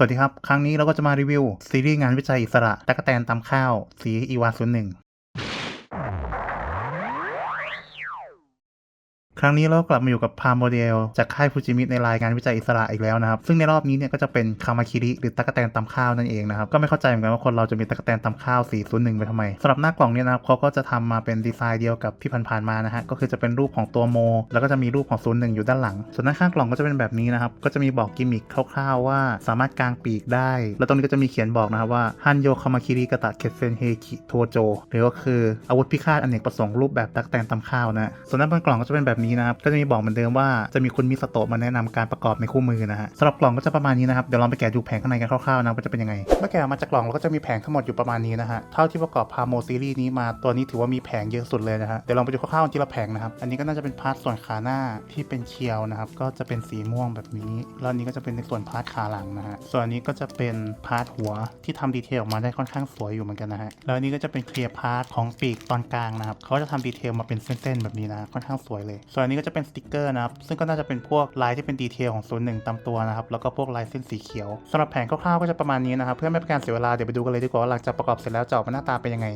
สวัสดีครับ ครั้งนี้เราก็จะมารีวิวซีรีส์งานวิจัยอิสระตะกแตนตำข้าว สีอีวาศูนย์หนึ่ง ครั้งนี้เรากลับมาอยู่กับพาโมเดล จากค่ายฟูจิมิในรายงานวิจัยอิสระอีกแล้วนะครับ ซึ่งในรอบนี้เนี่ยก็จะเป็นคามาคิริหรือตะกแตนตำข้าวนั่นเองนะครับ ก็ไม่เข้าใจเหมือนกันว่าคนเราจะมีตะกแตนตำข้าว 401 ไปทำไมสำหรับหน้ากล่องเนี่ยนะครับเขาก็จะทำมาเป็นดีไซน์เดียวกับที่ผ่านๆมานะฮะก็คือจะเป็นรูปของตัวโม แล้วก็จะมีรูปของ 01 อยู่ด้านหลัง ส่วนด้าข้างกล่องก็จะเป็นแบบนี้นะครับก็จะมีบอกกิมมิคคร่าวๆ ว่าสามารถกางปีกได้ แล้วตรงนี้ก็จะมีเขียนบอกนะครับว่าฮันโยคามาคิริกะตะเคเซนเฮคิโทโจหรือก็คืออาวุธพิฆาตอเนกประสงค์รูปแบบตักแตนตำข้าวนะส่วนด้าบนกล่องก็จะเป็นแบบนี้นะครับก็จะมีบอกเหมือนเดิมว่าจะมีคุณมิสโตะมาแนะนำการประกอบในคู่มือนะฮะสำหรับกล่องก็จะประมาณนี้นะครับเดี๋ยวลองไปแกะดูแผงข้างในกันคร่าวๆนะว่าจะเป็นยังไงเมื่อแกะออกมาจากกล่องเราก็จะมีแผงทั้งหมดอยู่ประมาณนี้นะฮะเท่าที่ประกอบพาโมซีรีส์นี้มาตัวนี้ถือว่ามีแผงเยอะสุดเลยนะฮะเดี๋ยวลองไปดูคร่าวๆทีละแผงนะครับอันนี้ก็น่าจะเป็นพาร์ทส่วนขาหน้าที่เป็นเคียวนะครับก็จะเป็นสีม่วงแบบนี้แล้วนี้ก็จะเป็นในส่วนพาร์ทขาหลังนะฮะส่วนนี้ก็จะเป็นพาร์ทหัวที่ทำดีเทลออกมาได้ค่อนข้างสวยอยู่เหมือนกันนะฮะแล้วนี้ก็จะเป็นเคลียร์พาร์ทของปีกตอนกลางนะครับเขาจะทำดีเทลมาเป็นเส้นๆแบบนี้นะค่อนข้างสวยเลยสวนอันนี้ก็จะเป็นสติกเกอร์นะครับ ซึ่งก็น่าจะเป็นพวกลายที่เป็นดีเทลของโซนหนึ่งตามตัวนะครับ แล้วก็พวกลายเส้นสีเขียวสำหรับแผงคร่าวๆก็จะประมาณนี้นะครับ เพื่อไม่เป็นการเสียเวลาเดี๋ยวไปดูกันเลยดีกว่าว่าหลังจากประกอบเสร็จแล้วจะออกมาหน้าตาเป็นยังไง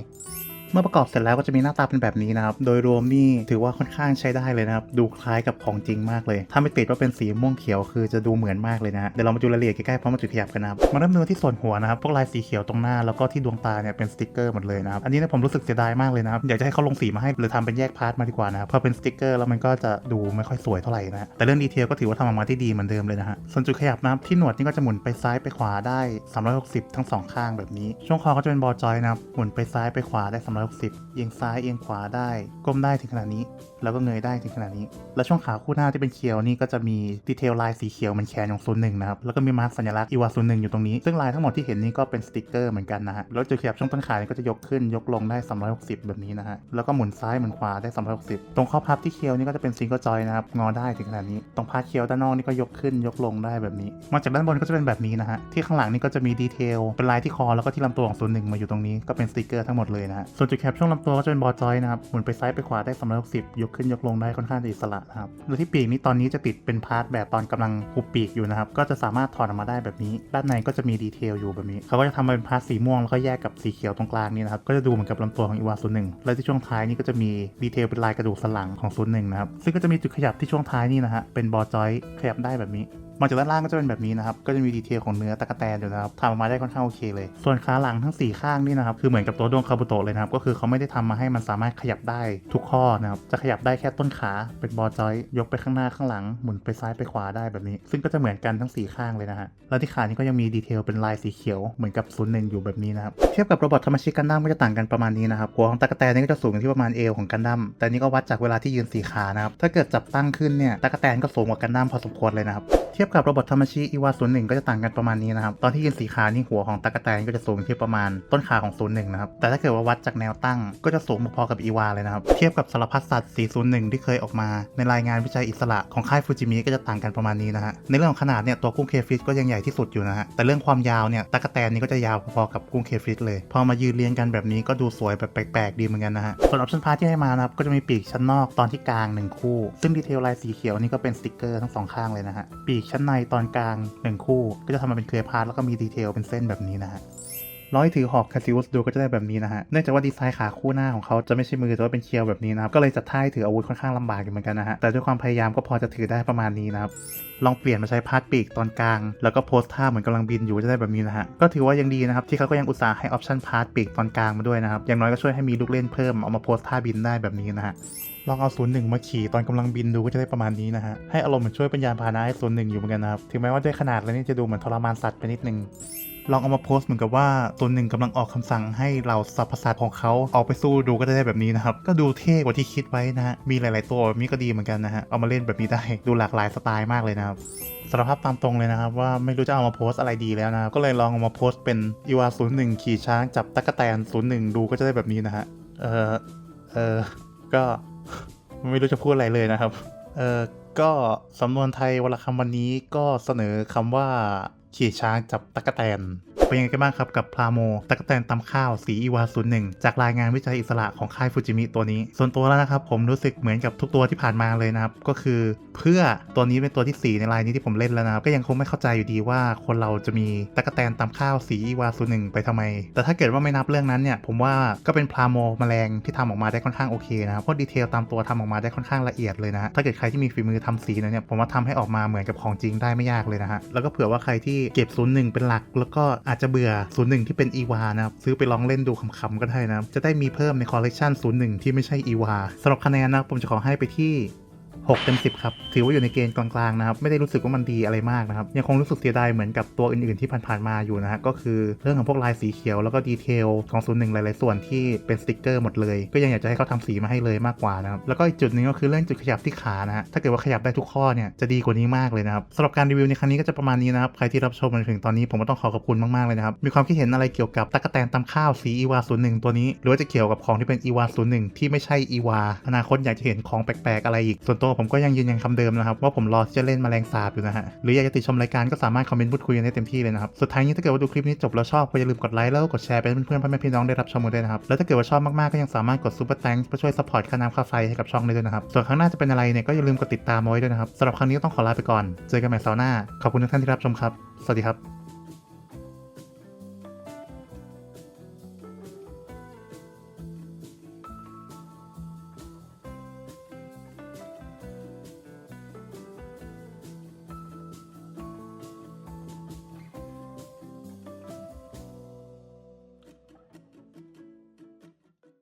เมื่อประกอบเสร็จแล้วก็จะมีหน้าตาเป็นแบบนี้นะครับ โดยรวมนี่ถือว่าค่อนข้างใช้ได้เลยนะครับ ดูคล้ายกับของจริงมากเลย ถ้าไม่ติดว่าเป็นสีม่วงเขียวคือจะดูเหมือนมากเลยนะเดี๋ยวเรามาดูรายละเอียดใกล้ๆพร้อมมาจุดขยับกันนะครับ มาเริ่มดูที่ส่วนหัวนะครับ พวกลายสีเขียวตรงหน้าแล้วก็ที่ดวงตาเนี่ยเป็นสติกเกอร์หมดเลยนะครับ อันนี้เนยผมรู้สึกเสียดายมากเลยนะครับ อยากจะให้เขาลงสีมาให้หรือทำเป็นแยกพาร์ทมาดีกว่านะครับพอเป็นสติกเกอร์แล้วมันก็จะดูไม่ค่อยสวยเท่าไหร่นะ แต่เรื่องดีเทลก็ถือว่าทำออกมาที่ดีเหมือนเดิมเลยนะฮะ ส่วนจุดขยับนะครับที่หนวดนี่ก็จะหมุนไปซ้ายไปขวาได้ 360 ทั้งสองข้างแบบนี้ ช่วงคอก็จะเป็นบอจอยนะครับ หมุนไปซ้ายไปขวาได้360 เอียงซ้ายเอียงขวาได้ ก้มได้ถึงขนาดนี้ แล้วก็เงยได้ถึงขนาดนี้ แล้วช่วงขาคู่หน้าที่เป็นเคียวนี่ก็จะมีดีเทลลายสีเขียวมันแขนของโซนหนึ่งนะครับ แล้วก็มีมาร์กสัญลักษณ์อีวาโซนหนึ่งอยู่ตรงนี้ ซึ่งลายทั้งหมดที่เห็นนี่ก็เป็นสติกเกอร์เหมือนกันนะฮะ แล้วจุดขยับช่วงต้นขานี่ก็จะยกขึ้นยกลงได้ 360 แบบนี้นะฮะ แล้วก็หมุนซ้ายหมุนขวาได้ 360 ตรงข้อพับที่เคียวนี่ก็จะเป็นซิงเกิลจอยนะครับ งอได้ถึงขนาดนี้ ตรงพาร์ทเคียวด้านนอกนี่ก็ยกขึ้นยกลงได้แบบนี้ มาจากด้านบนก็จะเป็นแบบนี้นะฮะ ที่ข้างหลังนี่ก็จะมีดีเทลเป็นลายที่คอแล้วก็ที่ลำตัวของโซนหนึ่งมาอยู่ตรงนี้ก็เป็นสติกเกอร์ทั้งหมดเลยนะฮะส่วนจุดแคปช่วงลำตัวก็จะเป็นบอจอยนะครับ หมุนไปซ้ายไปขวาได้ 360 ยกขึ้นยกลงได้ค่อนข้างจะอิสระนะครับแล้วที่ปีกนี้ตอนนี้จะติดเป็นพาร์ทแบบตอนกำลังหุบปีกอยู่นะครับ ก็จะสามารถถอดออกมาได้แบบนี้ ด้านในก็จะมีดีเทลอยู่แบบนี้ เขาก็จะทำมาเป็นพาร์ทสีม่วงแล้วก็แยกกับสีเขียวตรงกลางนี่นะครับ ก็จะดูเหมือนกับลำตัวของอีวาศูนย์หนึ่งและที่ช่วงท้ายนี่ก็จะมีดีเทลเป็นลายกระดูกสันหลังของศูนย์หนึ่งนะครับ ซึ่งก็จะมีจุดขยับที่ช่วงท้ายนี่นะฮะ เป็นบอจอยขยับได้แบบนี้ มาจากด้านล่างก็จะเป็นแบบนี้นะครับ ก็จะมีดีเทลของเนื้อตะกแตนอยู่นะครับทำออกมาได้ค่อนข้างโอเคเลย ส่วนขาหลังทั้ง 4 ข้างนี่นะครับ คือเหมือนกับตัวดวงคาบุโตะเลยนะครับ ก็คือเขาไม่ได้ทำมาให้มันสามารถขยับได้ทุกข้อนะครับ จะขยับได้แค่ต้นขาเป็นบอจอยยกไปข้างหน้าข้างหลังหมุนไปซ้ายไปขวาได้แบบนี้ ซึ่งก็จะเหมือนกันทั้ง 4 ข้างเลยนะฮะ แล้วที่ขานี่ก็ยังมีดีเทลเป็นลายสีเขียวเหมือนกับศูนย์หนึ่งอยู่แบบนี้นะครับเทียบกับโรบอทธรรมชิกันดั้มก็จะต่างกันประมาณนี้นะครับหัวของตะกแตนนี่ก็จะสูงอยู่ที่ประมาณเอวของกันดั้มแต่นี่ก็วัดจากเวลาที่ยืนสีขานะครับถ้าเกิดจับตั้งขึ้นเนี่ยตะกแตนก็สูงกว่ากันดั้มพอสมควรเลยนะครับ เทียบกับโรบอทธรรมชิอีวาศูนย์หนึ่งก็จะต่างกันประมาณนี้นะครับ ตอนที่ยืนสีขานี่หัวของตะกแตนก็จะสูงที่ประมาณต้นขาของศูนย์หนึ่งนะครับ แต่ถ้าเกิดว่าวัดจากแนวตั้งก็จะสูงพอๆกับอีวาเลยนะครับ เทียบกับสารพัดสัตว์401 ที่เคยออกมา ในรายงานวิจัยอิสระของค่ายฟูจิมิก็จะต่างกันประมาณนี้นะฮะ ในเรื่องของขนาดเนี่ยตัวกุ้งเคฟิชก็ยังใหญ่ที่สุดอยู่นะฮะ แต่เรื่องความยาวเนี่ยตะกแตนนี่ก็จะยาวพอๆกับกุ้งเคฟิชเลย พอมายืนเรียงกันแบบนี้ก็ดูสวยแบบแปลกๆดีเหมือนกันนะฮะ ส่วนออปชั่นพาร์ทที่ให้มานะครับก็จะมีปีกชั้นนอกตอนที่กลางหนึ่งคู่ ซึ่งดีเทลลายสีเขียวนี่ก็เป็นสติกเกอร์ทั้งสองข้างเลยนะฮะปีกชั้นในตอนกลางหนึ่งคู่ ก็จะทำมาเป็นเคลียร์พาร์ทแล้วก็มีดีเทลเป็นเส้นแบบนี้นะฮะร้อยถือหอกคาซิอุสดูก็จะได้แบบนี้นะฮะ เนื่องจากว่าดีไซน์ขาคู่หน้าของเขาจะไม่ใช่มือแต่ว่าเป็นเคียวแบบนี้นะครับ ก็เลยจัดท่าให้ถืออาวุธค่อนข้างลำบากอยู่เหมือนกันนะฮะ แต่ด้วยความพยายามก็พอจะถือได้ประมาณนี้นะครับ ลองเปลี่ยนมาใช้พาร์ทปีกตอนกลาง แล้วก็โพสท่าเหมือนกำลังบินอยู่จะได้แบบนี้นะฮะ ก็ถือว่ายังดีนะครับที่เขาก็ยังอุตส่าห์ให้ออปชั่นพาร์ทปีกตอนกลางมาด้วยนะครับ อย่างน้อยก็ช่วยให้มีลูกเล่นเพิ่มเอามาโพสท่าบินได้แบบนี้นะฮะ ลองเอาศูนย์หนึ่งมาขี่ตอนกำลังบินดูก็จะได้ประมาณนี้นะฮะ ให้อารมณ์เหมือนช่วยป็นยาพาหนะให้ศูนย์หนึ่งอยู่เหมือนกันนะครับ ถึงแม้ว่าด้วยขนาดแล้วนี่จะดูเหมือนทรมานสัตว์ไปนิดนึงลองเอามาโพสต์เหมือนกับว่าตัวหนึ่งกำลังออกคำสั่งให้เราสรรพสัตว์ของเขาออกไปสู้ดูก็จะได้แบบนี้นะครับ ก็ดูเท่กว่าที่คิดไว้นะฮะ มีหลาย ๆ ตัวแบบนี้ก็ดีเหมือนกันนะฮะ เอามาเล่นแบบนี้ได้ดูหลากหลายสไตล์มากเลยนะครับสารภาพตามตรงเลยนะครับว่าไม่รู้จะเอามาโพสต์อะไรดีแล้วนะก็เลยลองเอามาโพสต์เป็นอีวาศูนย์หนึ่งขี่ช้างจับตะกแตนศูนย์หนึ่งดูก็จะได้แบบนี้นะฮะเออเออก็ ไม่รู้จะพูดอะไรเลยนะครับ เออก็สำนวนไทยวรรณคำวันนี้ก็เสนอคำว่า ขี่ช้างจับตะกแตนเป็นยังไงกันบ้างครับกับพลาโมตะกแตนตำข้าวสีอีวาศูนย์หนึ่งจากรายงานวิจัยอิสระของค่ายฟูจิมิตัวนี้ ส่วนตัวแล้วนะครับ ผมรู้สึกเหมือนกับทุกตัวที่ผ่านมาเลยนะครับ ก็คือเพื่อตัวนี้เป็นตัวที่ 4 ในรายนี้ที่ผมเล่นแล้วนะครับ ก็ยังคงไม่เข้าใจอยู่ดีว่าคนเราจะมีตะกแตนตำข้าวสีอีวาศูนย์หนึ่งไปทำไม แต่ถ้าเกิดว่าไม่นับเรื่องนั้นเนี่ยผมว่าก็เป็นพลาโมแมลงที่ทำออกมาได้ค่อนข้างโอเคนะครับเพราะดีเทลตามตัวทำออกมาได้ค่อนข้างละเอียดเลยนะถ้าเกิดใครที่มีฝีมือทำสีนะเนี่ยผมว่าทำให้ออกมาเหมือนกับของจริงได้ไม่ยากเลยนะฮะแล้วก็เผื่อว่าใครที่เก็บ 01 เป็นหลัก แล้วก็อาจจะเบื่อ 01 ที่เป็นอีวานะครับซื้อไปลองเล่นดูขำๆก็ได้นะครับจะได้มีเพิ่มในคอลเลกชัน01 ที่ไม่ใช่อีวาสำหรับคะแนนนะผมจะขอให้ไปที่ 6เต็ม10 ครับ ถือว่าอยู่ในเกณฑ์กลางๆนะครับ ไม่ได้รู้สึกว่ามันดีอะไรมากนะครับ ยังคงรู้สึกเสียดายเหมือนกับตัวอื่นๆที่ผ่านๆมาอยู่นะฮะ ก็คือเรื่องของพวกลายสีเขียวแล้วก็ดีเทลของศูนย์หนึ่งหลายๆส่วนที่เป็นสติกเกอร์หมดเลย ก็ยังอยากจะให้เขาทำสีมาให้เลยมากกว่านะครับ แล้วก็อีกจุดหนึงก็คือเรื่องจุดขยับที่ขานะฮะ ถ้าเกิดว่าขยับได้ทุกข้อเนี่ยจะดีกว่านี้มากเลยนะครับสำหรับการรีวิวในครั้งนี้ก็จะประมาณนี้นะครับ ใครที่รับชมมาถึงตอนนี้ผมก็ต้องขอขอบคุณมากๆเลยนะครับ มีความคิดเห็นอะไรเกี่ยวกับตะกแตนตำข้าวสีอีวาศูนย์หนึ่งตัวนี้ หรือว่าจะเกี่ยวกับของที่เป็นอีวาศูนย์หนึ่งที่ไม่ใช่อีวาอนาคตอยากจะเห็นของแปลกๆอะไรอีกส่วนตัวผมก็ยังยืนยันคำเดิมนะครับ ว่าผมรอที่จะเล่นแมลงสาบอยู่นะฮะ หรืออยากจะติดชมรายการก็สามารถคอมเมนต์พูดคุยกันได้เต็มที่เลยนะครับ สุดท้ายนี้ถ้าเกิดว่าดูคลิปนี้จบแล้วชอบก็อย่าลืมกดไลค์แล้วก็กดแชร์ไปให้เพื่อนๆพ่อแม่พี่น้องได้รับชมกันด้วยนะครับ แล้วถ้าเกิดว่าชอบมากๆก็ยังสามารถกดซูเปอร์แตงเพื่อช่วยซัพพอร์ตค่าน้ำค่าไฟให้กับช่องได้ด้วยนะครับ ส่วนครั้งหน้าจะเป็นอะไรเนี่ยก็อย่าลืมกดติดตามไว้ด้วยนะครับสำหรับครั้งนี้ต้องขอลาไปก่อน เจอกันใหม่เสาร์หน้า ขอบคุณทุกท่านที่รับชมครับ สวัสดีครับ